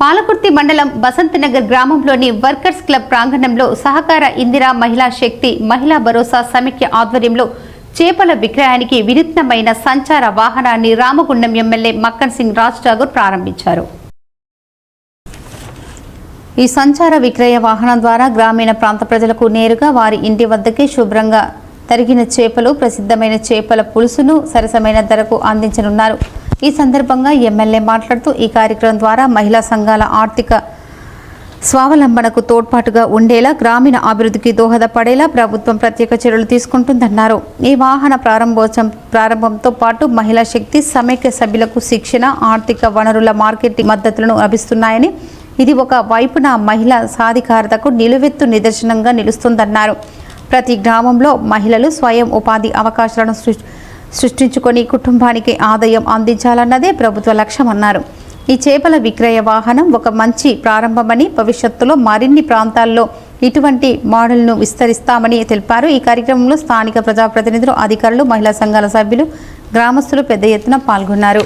పాలకుర్తి మండలం బసంతనగర్ గ్రామంలోని workers club ప్రాంగణంలో సహకార ఇందిరా మహిళా శక్తి మహిళా భరోసా సమైక్య ఆధ్వర్యంలో చేపల విక్రయానికి వినూత్నమైన సంచార వాహనాన్ని రామగుండం ఎమ్మెల్యే మక్కన్ సింగ్ రాజ్ ఠాగూర్ ప్రారంభించారు. ఈ సంచార విక్రయ వాహనం ద్వారా గ్రామీణ ప్రాంత ప్రజలకు నేరుగా వారి ఇంటి వద్దకే శుభ్రంగా తరిగిన చేపలు ప్రసిద్ధమైన చేపల పులుసును సరసమైన ధరకు అందించనున్నారు. ఈ సందర్భంగా ఎమ్మెల్యే మాట్లాడుతూ ఈ కార్యక్రమం ద్వారా మహిళా సంఘాల ఆర్థిక స్వావలంబనకు తోడ్పాటుగా ఉండేలా గ్రామీణ అభివృద్ధికి దోహదపడేలా ప్రభుత్వం ప్రత్యేక చర్యలు తీసుకుంటుందన్నారు. ఈ వాహన ప్రారంభోత్సవం ప్రారంభంతో పాటు మహిళా శక్తి సమైక్య సభ్యులకు శిక్షణ ఆర్థిక వనరుల మార్కెటింగ్ మద్దతులను లభిస్తున్నాయని ఇది ఒక వైపున మహిళా సాధికారతకు నిలువెత్తు నిదర్శనంగా నిలుస్తుందన్నారు. ప్రతి గ్రామంలో మహిళలు స్వయం ఉపాధి అవకాశాలను సృష్టి సృష్టించుకొని కుటుంబానికి ఆదాయం అందించాలన్నదే ప్రభుత్వ లక్ష్యమన్నారు. ఈ చేపల విక్రయ వాహనం ఒక మంచి ప్రారంభమని భవిష్యత్తులో మరిన్ని ప్రాంతాల్లో ఇటువంటి మోడల్ను విస్తరిస్తామని తెలిపారు. ఈ కార్యక్రమంలో స్థానిక ప్రజాప్రతినిధులు అధికారులు మహిళా సంఘాల సభ్యులు గ్రామస్తులు పెద్ద ఎత్తున పాల్గొన్నారు.